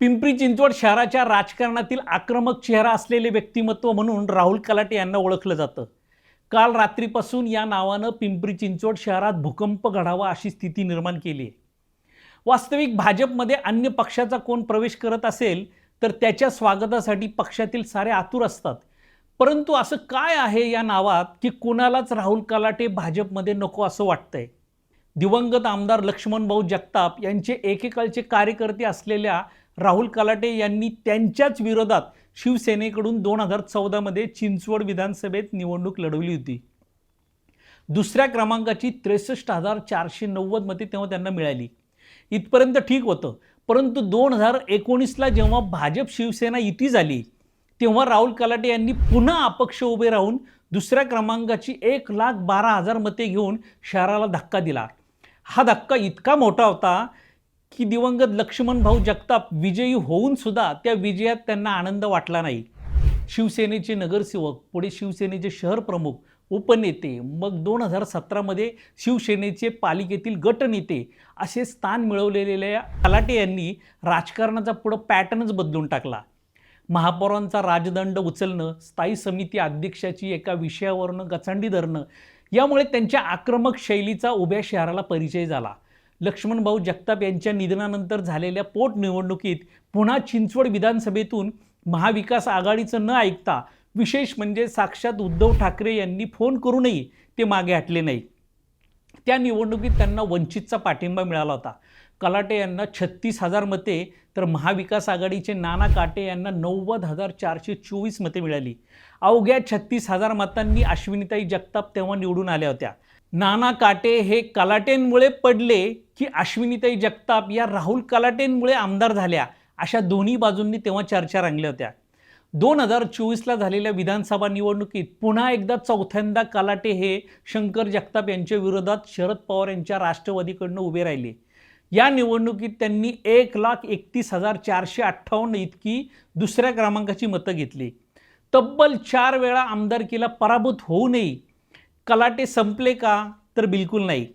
पिंपरी चिंचवड शहराच्या राजकारणातील आक्रमक चेहरा असलेले व्यक्तिमत्व म्हणून राहुल कलाटे यांना ओळखलं जातं. काल रात्रीपासून या नावानं पिंपरी चिंचवड शहरात भूकंप घडावा अशी स्थिती निर्माण केली आहे. वास्तविक भाजपमध्ये अन्य पक्षाचा कोण प्रवेश करत असेल तर त्याच्या स्वागतासाठी पक्षातील सारे आतुर असतात. परंतु असं काय आहे या नावात की कोणालाच राहुल कलाटे भाजपमध्ये नको असं वाटतंय? दिवंगत आमदार लक्ष्मणभाऊ जगताप यांचे एकेकाळचे कार्यकर्ते असलेल्या राहुल कलाटे यांनी त्यांच्याच विरोधात शिवसेनेकडून दोन हजार चौदामध्ये चिंचवड विधानसभेत निवडणूक लढवली होती. दुसऱ्या क्रमांकाची त्रेसष्ट हजार चारशे नव्वद मते तेव्हा त्यांना मिळाली. इथपर्यंत ठीक होतं. परंतु दोन हजार एकोणीसला जेव्हा भाजप शिवसेना युती झाली तेव्हा राहुल कलाटे यांनी पुन्हा अपक्ष उभे राहून दुसऱ्या क्रमांकाची एक लाख बारा हजार मते घेऊन शहराला धक्का दिला. हा धक्का इतका मोठा होता की दिवंगत लक्ष्मण भाऊ जगताप विजयी होऊन सुद्धा त्या विजयात त्यांना आनंद वाटला नाही. शिवसेनेचे नगरसेवक पुढे शिवसेनेचे शहर प्रमुख उपनेते मग दोन हजार सतरामध्ये शिवसेनेचे पालिकेतील गटनेते असे स्थान मिळवलेल्या कलाटे यांनी राजकारणाचा पुढं पॅटर्नच बदलून टाकला. महापौरांचा राजदंड उचलणं स्थायी समिती अध्यक्षाची एका विषयावरनं गचांडी धरणं यामुळे त्यांच्या आक्रमक शैलीचा उभ्या शहराला परिचय झाला. लक्ष्मणभाऊ जगताप यांच्या निधनानंतर झालेल्या पोटनिवडणुकीत पुन्हा चिंचवड विधानसभेतून महाविकास आघाडीचं न ऐकता विशेष म्हणजे साक्षात उद्धव ठाकरे यांनी फोन करूनही ते मागे हटले नाही. त्या निवडणुकीत त्यांना वंचितचा पाठिंबा मिळाला होता. कलाटे यांना छत्तीस हजार मते तर महाविकास आघाडीचे नाना काटे यांना नव्वद हजार चारशे चोवीस मते मिळाली. अवघ्या छत्तीस हजार मतांनी अश्विनीताई जगताप तेव्हा निवडून आल्या होत्या. नाना काटे हे कलाटेंमुळे पडले की अश्विनीताई जगताप या राहुल कलाटेंमुळे आमदार झाल्या अशा दोन्ही बाजूंनी तेव्हा चर्चा रंगल्या होत्या. दोन हजार चोवीसला झालेल्या विधानसभा निवडणुकीत पुन्हा एकदा चौथ्यांदा कलाटे हे शंकर जगताप यांच्या विरोधात शरद पवार यांच्या राष्ट्रवादीकडनं उभे राहिले. या निवडणुकीत त्यांनी एक लाख एकतीस हजार चारशे अठ्ठावन्न इतकी दुसऱ्या क्रमांकाची मतं घेतली. तब्बल चार वेळा आमदारकीला पराभूत होऊनही कलाटे संपले का तर बिलकुल नाही.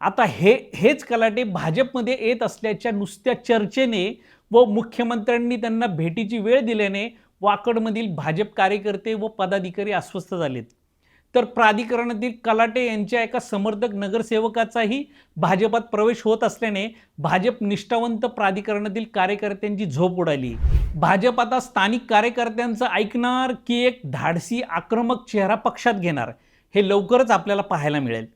आता हे हेच कलाटे भाजपमध्ये येत असल्याच्या नुसत्या चर्चेने व मुख्यमंत्र्यांनी त्यांना भेटीची वेळ दिल्याने वाकडमधील भाजप कार्यकर्ते व पदाधिकारी अस्वस्थ झालेत. तर प्राधिकरणातील कलाटे यांच्या एका समर्थक नगरसेवकाचाही भाजपात प्रवेश होत असल्याने भाजप निष्ठावंत प्राधिकरणातील कार्यकर्त्यांची झोप उडाली. भाजप आता स्थानिक कार्यकर्त्यांचं ऐकणार की एक धाडसी आक्रमक चेहरा पक्षात घेणार. हे लवकरच आपल्याला पाहायला मिळेल.